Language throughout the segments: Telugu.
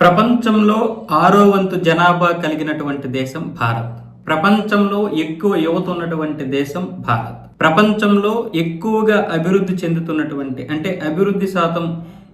ప్రపంచంలో ఆరో వంతు జనాభా కలిగినటువంటి దేశం భారత్. ప్రపంచంలో ఎక్కువ యువత ఉన్నటువంటి దేశం భారత్. ప్రపంచంలో ఎక్కువగా అభివృద్ధి చెందుతున్నటువంటి అంటే అభివృద్ధి శాతం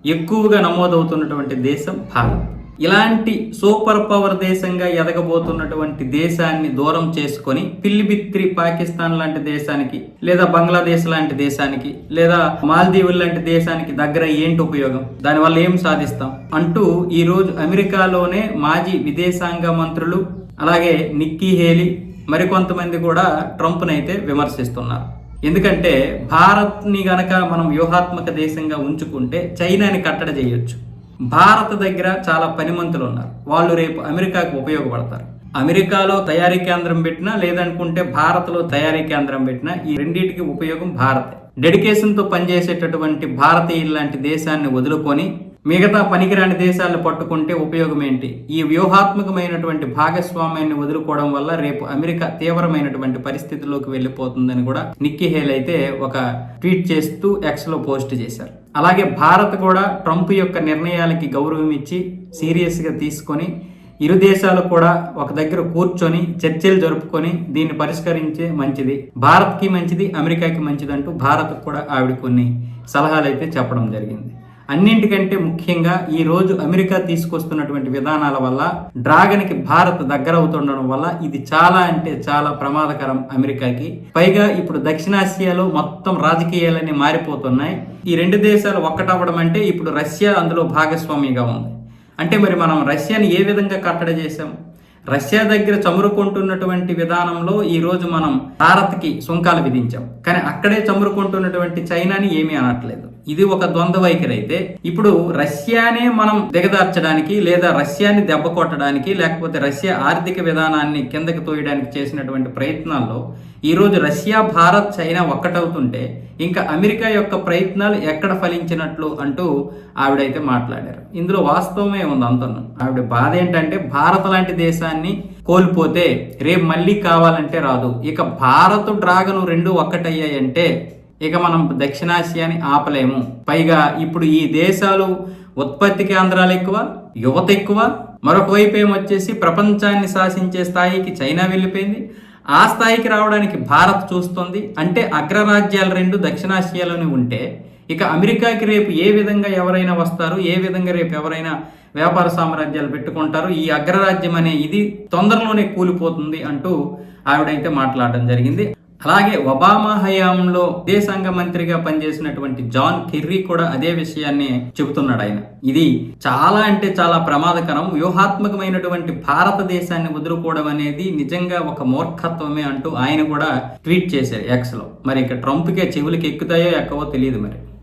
ఎక్కువగా నమోదవుతున్నటువంటి దేశం భారత్. ఇలాంటి సూపర్ పవర్ దేశంగా ఎదగబోతున్నటువంటి దేశాన్ని దూరం చేసుకొని పిల్లిబిత్రి పాకిస్తాన్ లాంటి దేశానికి లేదా బంగ్లాదేశ్ లాంటి దేశానికి లేదా మాల్దీవులు లాంటి దేశానికి దగ్గర ఏంటి ఉపయోగం? దానివల్ల ఏం సాధిస్తాం? అంటూ ఈరోజు అమెరికాలోనే మాజీ విదేశాంగ మంత్రులు అలాగే నిక్కీ హేలీ మరికొంతమంది కూడా ట్రంప్నైతే విమర్శిస్తున్నారు. ఎందుకంటే భారత్ని గనక మనం వ్యూహాత్మక దేశంగా ఉంచుకుంటే చైనాని కట్టడి చేయొచ్చు. భారత దగ్గర చాలా పనిమంతులు ఉన్నారు. వాళ్ళు రేపు అమెరికాకు ఉపయోగపడతారు. అమెరికాలో తయారీ కేంద్రం పెట్టినా లేదనుకుంటే భారత్లో తయారీ కేంద్రం పెట్టినా ఈ రెండింటికి ఉపయోగం భారతే. డెడికేషన్తో పనిచేసేటటువంటి భారతీయులు లాంటి దేశాన్ని వదులుకొని మిగతా పనికిరాని దేశాలను పట్టుకుంటే ఉపయోగం ఏంటి? ఈ వ్యూహాత్మకమైనటువంటి భాగస్వామ్యాన్ని వదులుకోవడం వల్ల రేపు అమెరికా తీవ్రమైనటువంటి పరిస్థితిలోకి వెళ్ళిపోతుందని కూడా నిక్కీ హేల్ అయితే ఒక ట్వీట్ చేస్తూ ఎక్స్లో పోస్ట్ చేశారు. అలాగే భారత్ కూడా ట్రంప్ యొక్క నిర్ణయాలకి గౌరవం ఇచ్చి సీరియస్గా తీసుకొని ఇరు దేశాలు కూడా ఒక దగ్గర కూర్చొని చర్చలు జరుపుకొని దీన్ని పరిష్కరించే మంచిది. భారత్కి మంచిది అమెరికాకి మంచిది అంటూ భారత్ కూడా ఆవిడ కొన్ని సలహాలు అయితే చెప్పడం జరిగింది. అన్నింటికంటే ముఖ్యంగా ఈ రోజు అమెరికా తీసుకొస్తున్నటువంటి విధానాల వల్ల డ్రాగన్కి భారత్ దగ్గర అవుతుండడం వల్ల ఇది చాలా అంటే చాలా ప్రమాదకరం అమెరికాకి. పైగా ఇప్పుడు దక్షిణాసియాలో మొత్తం రాజకీయాలన్నీ మారిపోతున్నాయి. ఈ రెండు దేశాలు ఒక్కటవ్వడం అంటే ఇప్పుడు రష్యా అందులో భాగస్వామిగా ఉంది. అంటే మరి మనం రష్యాని ఏ విధంగా కట్టడి చేశాం? రష్యా దగ్గర చమురుకుంటున్నటువంటి విధానంలో ఈరోజు మనం భారత్కి సుంకాలు విధించాం. కానీ అక్కడే చమురుకుంటున్నటువంటి చైనాని ఏమీ అనట్లేదు. ఇది ఒక ద్వంద్వ వైఖరి అయితే ఇప్పుడు రష్యానే మనం దిగదార్చడానికి లేదా రష్యాని దెబ్బ కొట్టడానికి లేకపోతే రష్యా ఆర్థిక విధానాన్ని కిందకి తోయడానికి చేసినటువంటి ప్రయత్నాల్లో ఈరోజు రష్యా భారత్ చైనా ఒక్కటవుతుంటే ఇంకా అమెరికా యొక్క ప్రయత్నాలు ఎక్కడ ఫలించినట్లు అంటూ ఆవిడైతే మాట్లాడారు. ఇందులో వాస్తవమే ఉంది అంతను. ఆవిడ బాధ ఏంటంటే భారత్ లాంటి దేశాన్ని కోల్పోతే రేపు మళ్ళీ కావాలంటే రాదు. ఇక భారత్ డ్రాగన్ రెండు ఒక్కటయ్యాయంటే ఇక మనం దక్షిణాసియాని ఆపలేము. పైగా ఇప్పుడు ఈ దేశాలు ఉత్పత్తి కేంద్రాలు ఎక్కువ యువత ఎక్కువ. మరొక వైపు ఏమొచ్చేసి ప్రపంచాన్ని శాసించే స్థాయికి చైనా వెళ్ళిపోయింది. ఆ స్థాయికి రావడానికి భారత్ చూస్తుంది. అంటే అగ్రరాజ్యాలు రెండు దక్షిణాసియాలోనే ఉంటే ఇక అమెరికాకి రేపు ఏ విధంగా ఎవరైనా వస్తారు ఏ విధంగా రేపు ఎవరైనా వ్యాపార సామ్రాజ్యాలు పెట్టుకుంటారు. ఈ అగ్రరాజ్యం అనే ఇది తొందరలోనే కూలిపోతుంది అంటూ ఆవిడైతే మాట్లాడడం జరిగింది. అలాగే ఒబామా హయాంలో విదేశాంగ మంత్రిగా పనిచేసినటువంటి జాన్ కెర్రీ కూడా అదే విషయాన్ని చెబుతున్నాడు ఆయన. ఇది చాలా అంటే చాలా ప్రమాదకరం. వ్యూహాత్మకమైనటువంటి భారతదేశాన్ని వదులుకోవడం అనేది నిజంగా ఒక మూర్ఖత్వమే అంటూ ఆయన కూడా ట్వీట్ చేశారు ఎక్స్లో. మరి ఇక ట్రంప్కే చెవులకి ఎక్కుతాయో ఎక్కవో తెలియదు మరి.